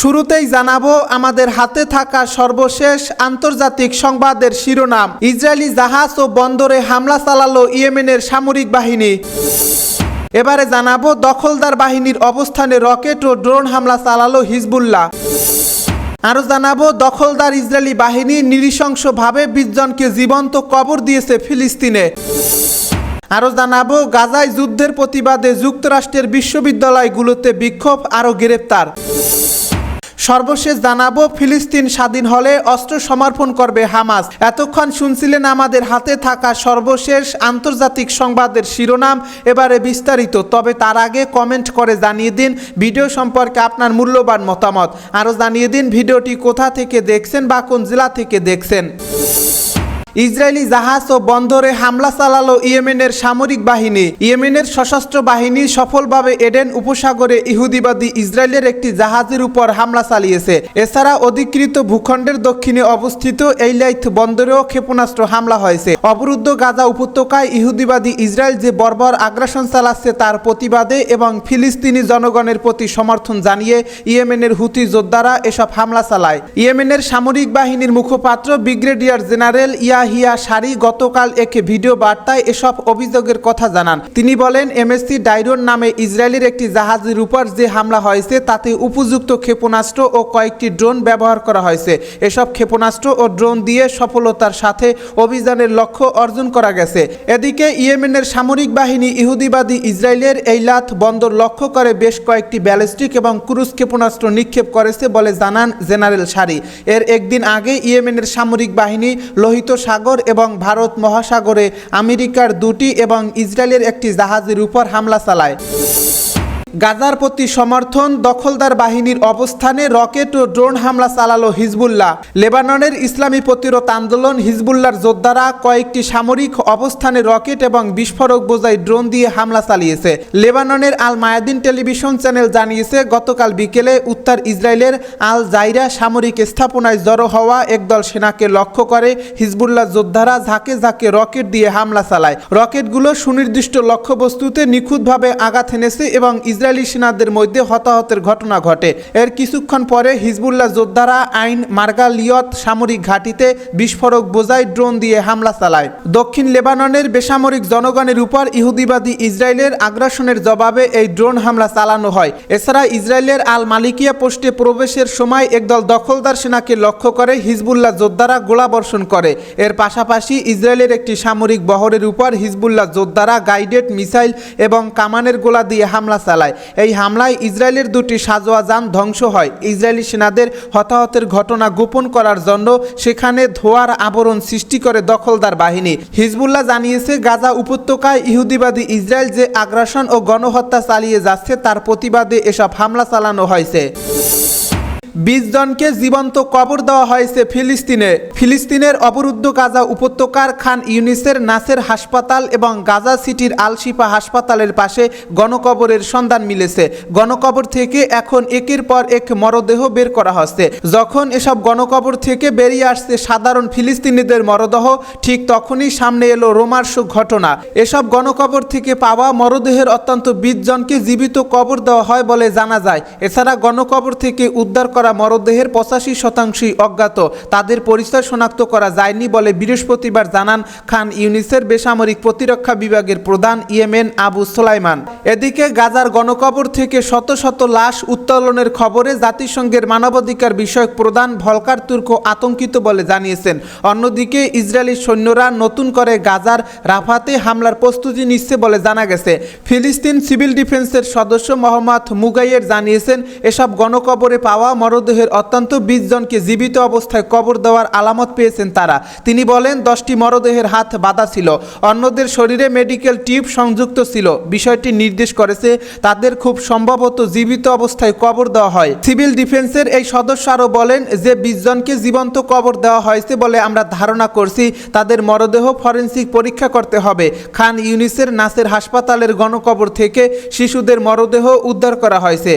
শুরুতেই জানাব, আমাদের হাতে থাকা সর্বশেষ আন্তর্জাতিক সংবাদের শিরোনাম। ইসরায়েলি জাহাজ ও বন্দরে হামলা চালালো ইয়েমেনের সামরিক বাহিনী। এবারে জানাব, দখলদার বাহিনীর অবস্থানে রকেট ও ড্রোন হামলা চালালো হিজবুল্লাহ। আরও জানাব, দখলদার ইসরায়েলি বাহিনী নৃশংসভাবে বিশ জনকে জীবন্ত কবর দিয়েছে ফিলিস্তিনে। আরও জানাব, গাজায় যুদ্ধের প্রতিবাদে যুক্তরাষ্ট্রের বিশ্ববিদ্যালয়গুলোতে বিক্ষোভ, আরও গ্রেপ্তার। সর্বশেষ জানাব, ফিলিস্তিন স্বাধীন হলে অস্ত্র সমর্পণ করবে হামাস। এতক্ষণ শুনছিলেন আমাদের হাতে থাকা সর্বশেষ আন্তর্জাতিক সংবাদের শিরোনাম, এবারে বিস্তারিত। তবে তার আগে কমেন্ট করে জানিয়ে দিন ভিডিও সম্পর্কে আপনার মূল্যবান মতামত। আরও জানিয়ে দিন ভিডিওটি কোথা থেকে দেখছেন বা কোন জেলা থেকে দেখছেন। ইসরায়েলি জাহাজ ও বন্দরে হামলা চালালো ইয়েমেনের সামরিক বাহিনী। ইয়েমেনের সশস্ত্র বাহিনী সফলভাবে এডেন উপসাগরে ইহুদিবাদী ইসরায়েলের একটি জাহাজের উপর হামলা চালিয়েছে। এছাড়া অধিকৃত ভূখণ্ডের দক্ষিণে অবস্থিত এইলাইথ বন্দরেও ক্ষেপণাস্ত্র হামলা হয়েছে। অবরুদ্ধ গাজা উপত্যকায় ইহুদিবাদী ইসরায়েল যে বর্বর আগ্রাসন চালাচ্ছে তার প্রতিবাদে এবং ফিলিস্তিনি জনগণের প্রতি সমর্থন জানিয়ে ইয়েমেনের হুতি যোদ্ধারা এসব হামলা চালায়। ইয়েমেনের সামরিক বাহিনীর মুখপাত্র ব্রিগেডিয়ার জেনারেল ইয়াহিয়া সারি গতকাল এক ভিডিও বার্তায় এসব অভিযোগের কথা জানান। তিনি বলেন, এমএসসি ডাইরন নামে ইসরায়েলের একটি জাহাজের উপর যে হামলা হয়েছে, তাতে উপযুক্ত ক্ষেপণাস্ত্র ও কয়েকটি ড্রোন ব্যবহার করা হয়েছে। এসব ক্ষেপণাস্ত্র ও ড্রোন দিয়ে সফলতার সাথে অভিযানের লক্ষ্য অর্জন করা গেছে। এদিকে, ইয়েমেনের সামরিক বাহিনী ইহুদিবাদী ইসরায়েলের এইলাথ বন্দর লক্ষ্য করে বেশ কয়েকটি ব্যালিস্টিক এবং ক্রুজ ক্ষেপণাস্ত্র নিক্ষেপ করেছে বলে জানান জেনারেল সারি। এর একদিন আগে ইয়েমেনের সামরিক বাহিনী লোহিত সাগর এবং ভারত মহাসাগরে আমেরিকার দুটি এবং ইসরায়েলের একটি জাহাজের উপর হামলা চালায়। গাজার প্রতি সমর্থন দখলদার বাহিনীর অবস্থানে রকেট ও ড্রোন হামলা চালালো হিজবুল্লাহ। লেবাননের ইসলামী প্রতিরোধ আন্দোলন হিজবুল্লার যোদ্ধারা কয়েকটি সামরিক অবস্থানে রকেট এবং বিস্ফোরক বোঝাই ড্রোন দিয়ে হামলা চালিয়েছে। লেবাননের আল মায়াদিন টেলিভিশন চ্যানেল জানিয়েছে, গতকাল বিকেলে উত্তর ইসরায়েলের আল জাইরা সামরিক স্থাপনায় জড়ো হওয়া একদল সেনাকে লক্ষ্য করে হিজবুল্লাহ যোদ্ধারা ঝাঁকে ঝাঁকে রকেট দিয়ে হামলা চালায়। রকেটগুলো সুনির্দিষ্ট লক্ষ্যবস্তুতে নিখুঁতভাবে আঘাত এনেছে এবং সেনাদের মধ্যে হতাহতের ঘটনা ঘটে। এর কিছুক্ষণ পরে হিজবুল্লাহ যোদ্ধারা আইন মার্গালিয়ত সামরিক ঘাঁটিতে বিস্ফোরক বোঝাই ড্রোন দিয়ে হামলা চালায়। দক্ষিণ লেবাননের বেসামরিক জনগণের উপর ইহুদিবাদী ইসরায়েলের আগ্রাসনের জবাবে এই ড্রোন হামলা চালানো হয়। এছাড়া ইসরায়েলের আল মালিকিয়া পোস্টে প্রবেশের সময় একদল দখলদার সেনাকে লক্ষ্য করে হিজবুল্লাহ যোদ্ধারা গোলাবর্ষণ করে। এর পাশাপাশি ইসরায়েলের একটি সামরিক বহরের উপর হিজবুল্লাহ যোদ্ধারা গাইডেড মিসাইল এবং কামানের গোলা দিয়ে হামলা চালায়। এই হামলায় ইসরায়েলের দুটি সাজোয়া যান ধ্বংস হয়। ইসরায়েলি সেনাদের হতাহতের ঘটনা গোপন করার জন্য সেখানে ধোয়ার আবরণ সৃষ্টি করে দখলদার বাহিনী। হিজবুল্লাহ জানিয়েছে, গাজা উপত্যকায় ইহুদিবাদী ইসরায়েল যে আগ্রাসন ও গণহত্যা চালিয়ে যাচ্ছে, তার প্রতিবাদে এসব হামলা চালানো হয়েছে। বিশ জনকে জীবন্ত কবর দেওয়া হয়েছে ফিলিস্তিনে। ফিলিস্তিনের অবরুদ্ধ গাজা উপত্যকার খান ইউনিসের নাসের হাসপাতাল এবং গাজা সিটির আলশিফা হাসপাতালের পাশে গণকবরের সন্ধান মিলেছে। গণকবর থেকে এখন একের পর এক মরদেহ বের করা হচ্ছে যখন এসব গণকবর থেকে বেরিয়ে আসছে সাধারণ ফিলিস্তিনিদের মরদেহ, ঠিক তখনই সামনে এলো রোমার্শক ঘটনা এসব গণকবর থেকে পাওয়া মরদেহের অত্যন্ত বিশ জনকে জীবিত কবর দেওয়া হয় বলে জানা যায়। এছাড়া গণকবর থেকে উদ্ধার করা মরদেহের পঁচাশি শতাংশই অজ্ঞাত। তাদের পরিচয় শনাক্ত করা যায়নি বলে বৃহস্পতিবার জানান খান ইউনিসের বেসামরিক প্রতিরক্ষা বিভাগের প্রধান ইয়েমেন আবু সোলাইমান। এদিকে গাজার গণকবর থেকে শত শত লাশ উত্তোলনের খবরে জাতিসংঘের মানবাধিকার বিষয়ক প্রধান ভলকার তুর্ক আতঙ্কিত বলে জানিয়েছেন। অন্যদিকে ইসরায়েলি সৈন্যরা নতুন করে গাজার রাফাতে হামলার প্রস্তুতি নিচ্ছে বলে জানা গেছে। ফিলিস্তিন সিভিল ডিফেন্সের সদস্য মোহাম্মদ মুগাইয়ের জানিয়েছেন, এসব গণকবরে পাওয়া মরদেহের অত্যন্ত বিশ জনকে জীবিত অবস্থায় কবর দেওয়ার আলামত পেয়েছেন তারা। তিনি বলেন, দশটি মরদেহের হাত বাঁধা ছিল। অন্যদের শরীরে মেডিকেল টিউব সংযুক্ত ছিল। বিষয়টি নির্দেশ করেছে, তাদের খুব সম্ভবত জীবিত অবস্থায় কবর দেওয়া হয়। সিভিল ডিফেন্সের এই সদস্য আরও বলেন, যে বিশ জনকে জীবন্ত কবর দেওয়া হয়েছে বলে আমরা ধারণা করছি, তাদের মরদেহ ফরেন্সিক পরীক্ষা করতে হবে। খান ইউনিসের নাসের হাসপাতালের গণকবর থেকে শিশুদের মরদেহ উদ্ধার করা হয়েছে।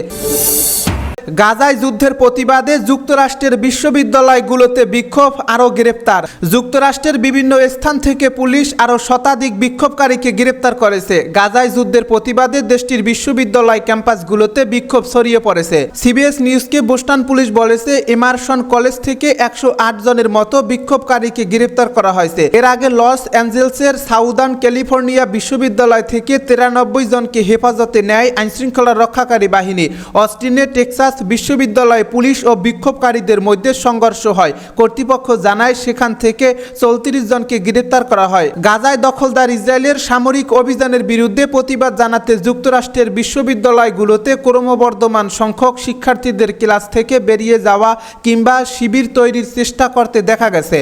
গাজায় যুদ্ধের প্রতিবাদে যুক্তরাষ্ট্রের বিশ্ববিদ্যালয়গুলোতে বিক্ষোভ, আরও গ্রেপ্তার। যুক্তরাষ্ট্রের বিভিন্ন স্থান থেকে পুলিশ আরও শতাধিক বিক্ষোভকারীকে গ্রেপ্তার করেছে। গাজায় যুদ্ধের প্রতিবাদে দেশটির বিশ্ববিদ্যালয় ক্যাম্পাসগুলোতে বিক্ষোভ ছড়িয়ে পড়েছে। সিবিএস নিউজকে বোস্টান পুলিশ বলেছে, এমারসন কলেজ থেকে একশো আট জনের মতো বিক্ষোভকারীকে গ্রেপ্তার করা হয়েছে। এর আগে লস অ্যাঞ্জেলসের সাউদার্ন ক্যালিফোর্নিয়া বিশ্ববিদ্যালয় থেকে তিরানব্বই জনকে হেফাজতে নেয় আইনশৃঙ্খলা রক্ষাকারী বাহিনী। অস্টিনে, টেক্সাস বিশ্ববিদ্যালয়ে পুলিশ ও বিক্ষোভকারীদের মধ্যে সংঘর্ষ হয়। কর্তৃপক্ষ জানায় সেখান থেকে চৌত্রিশ জনকে গ্রেপ্তার করা হয়। গাজায় দখলদার ইসরায়েলের সামরিক অভিযানের বিরুদ্ধে প্রতিবাদ জানাতে যুক্তরাষ্ট্রের বিশ্ববিদ্যালয়গুলোতে ক্রমবর্ধমান সংখ্যক শিক্ষার্থীদের ক্লাস থেকে বেরিয়ে যাওয়া কিংবা শিবির তৈরির চেষ্টা করতে দেখা গেছে।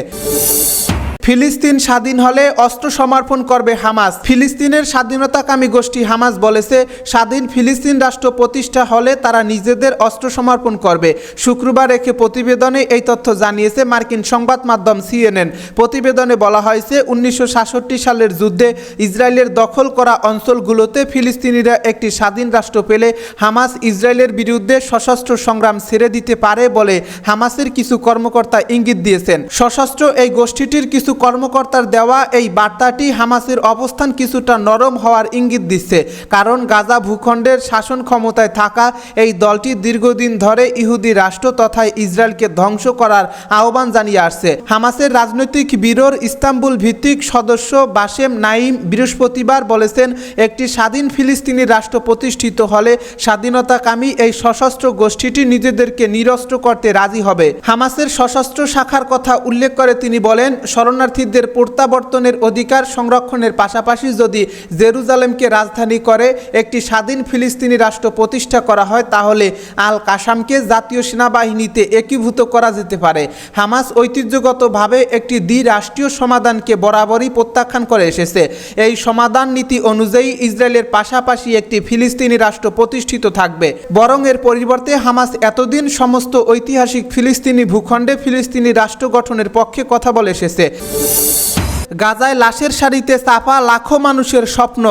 ফিলিস্তিন স্বাধীন হলে অস্ত্র সমর্পণ করবে হামাস। ফিলিস্তিনের স্বাধীনতাকামী গোষ্ঠী হামাস বলেছে, স্বাধীন ফিলিস্তিন রাষ্ট্র প্রতিষ্ঠা হলে তারা নিজেদের অস্ত্র সমর্পণ করবে। শুক্রবার একে প্রতিবেদনে এই তথ্য জানিয়েছে মার্কিন সংবাদ মাধ্যম সিএনএন। প্রতিবেদনে বলা হয়েছে, উনিশশো সাতষট্টি সালের যুদ্ধে ইসরায়েলের দখল করা অঞ্চলগুলোতে ফিলিস্তিনিরা একটি স্বাধীন রাষ্ট্র পেলে হামাস ইসরায়েলের বিরুদ্ধে সশস্ত্র সংগ্রাম ছেড়ে দিতে পারে বলে হামাসের কিছু কর্মকর্তা ইঙ্গিত দিয়েছেন। সশস্ত্র এই গোষ্ঠীটির কিছু কর্মকর্তার দেওয়া এই বার্তাটি হামাসের অবস্থান কিছুটা নরম হওয়ার ইঙ্গিত দিচ্ছে, কারণ গাজা ভূখণ্ডের শাসন ক্ষমতায় থাকা এই দলটি দীর্ঘদিন ধরে ইহুদি রাষ্ট্র তথা ইসরায়েলকে ধ্বংস করার আহ্বান জানিয়ে আসছে। হামাসের রাজনৈতিক ব্যুরোর ইস্তাম্বুল ভিত্তিক সদস্য বাসেম নাইম বৃহস্পতিবার বলেছেন, একটি স্বাধীন ফিলিস্তিনি রাষ্ট্র প্রতিষ্ঠিত হলে স্বাধীনতাকামী এই সশস্ত্র গোষ্ঠীটি নিজেদেরকে নিরস্ত্র করতে রাজি হবে। হামাসের সশস্ত্র শাখার কথা উল্লেখ করে তিনি বলেন শরণার্থীদের প্রত্যাবর্তনের অধিকার সংরক্ষণের পাশাপাশি যদি জেরুজালেমকে রাজধানী করে একটি স্বাধীন ফিলিস্তিনি রাষ্ট্র প্রতিষ্ঠা করা হয়, তাহলে আল কাসামকে জাতীয় সেনাবাহিনীতে একীভূত করা যেতে পারে। হামাস ঐতিহ্যগতভাবে একটি দ্বিরাষ্ট্রীয় সমাধানকে বরাবরই প্রত্যাখ্যান করে এসেছে। এই সমাধান নীতি অনুযায়ী ইসরায়েলের পাশাপাশি একটি ফিলিস্তিনি রাষ্ট্র প্রতিষ্ঠিত থাকবে। বরং এর পরিবর্তে হামাস এতদিন সমস্ত ঐতিহাসিক ফিলিস্তিনি ভূখণ্ডে ফিলিস্তিনি রাষ্ট্র গঠনের পক্ষে কথা বলে এসেছে। Música গাজায় লাশের সারিতে চাপা লাখো মানুষের স্বপ্ন।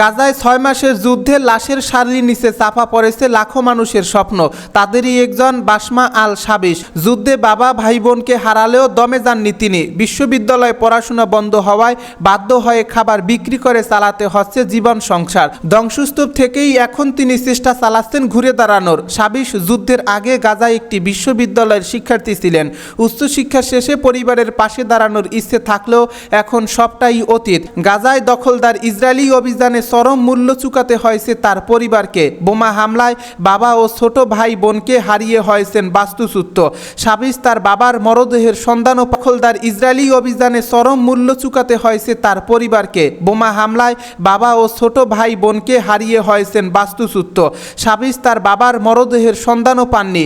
গাজায় ছয় মাসের যুদ্ধে লাশের সারির নিচে চাপা পড়েছে লাখো মানুষের স্বপ্ন। তাদেরই একজন বাসমা আল সাবিস যুদ্ধে বাবা ভাই বোনকে হারালেও দমে যাননি তিনি। বিশ্ববিদ্যালয়ে পড়াশোনা বন্ধ হওয়ায় বাধ্য হয়ে খাবার বিক্রি করে চালাতে হচ্ছে জীবন সংসার। ধ্বংসস্তূপ থেকেই এখন তিনি চেষ্টা চালাচ্ছেন ঘুরে দাঁড়ানোর। সাবিস যুদ্ধের আগে গাজায় একটি বিশ্ববিদ্যালয়ের শিক্ষার্থী ছিলেন। উচ্চশিক্ষা শেষে পরিবারের পাশে দাঁড়ানোর ইচ্ছে থাকলেও এখন সবটাই অতীত। গাজায় দখলদার ইসরায়েলি অভিযানে চরম মূল্য চুকাতে হয়েছে তার পরিবারকে। বোমা হামলায় বাবা ও ছোট ভাই বোনকে হারিয়ে হয়েছেন বাস্তুচ্যুত। সাবিস তার বাবার মরদেহের সন্ধান ও দখলদার ইসরায়েলি অভিযানে চরম মূল্য চুকাতে হয়েছে তার পরিবারকে। বোমা হামলায় বাবা ও ছোট ভাই বোনকে হারিয়ে হয়েছেন বাস্তুচ্যুত। সাবিস তার বাবার মরদেহের সন্ধানও পাননি।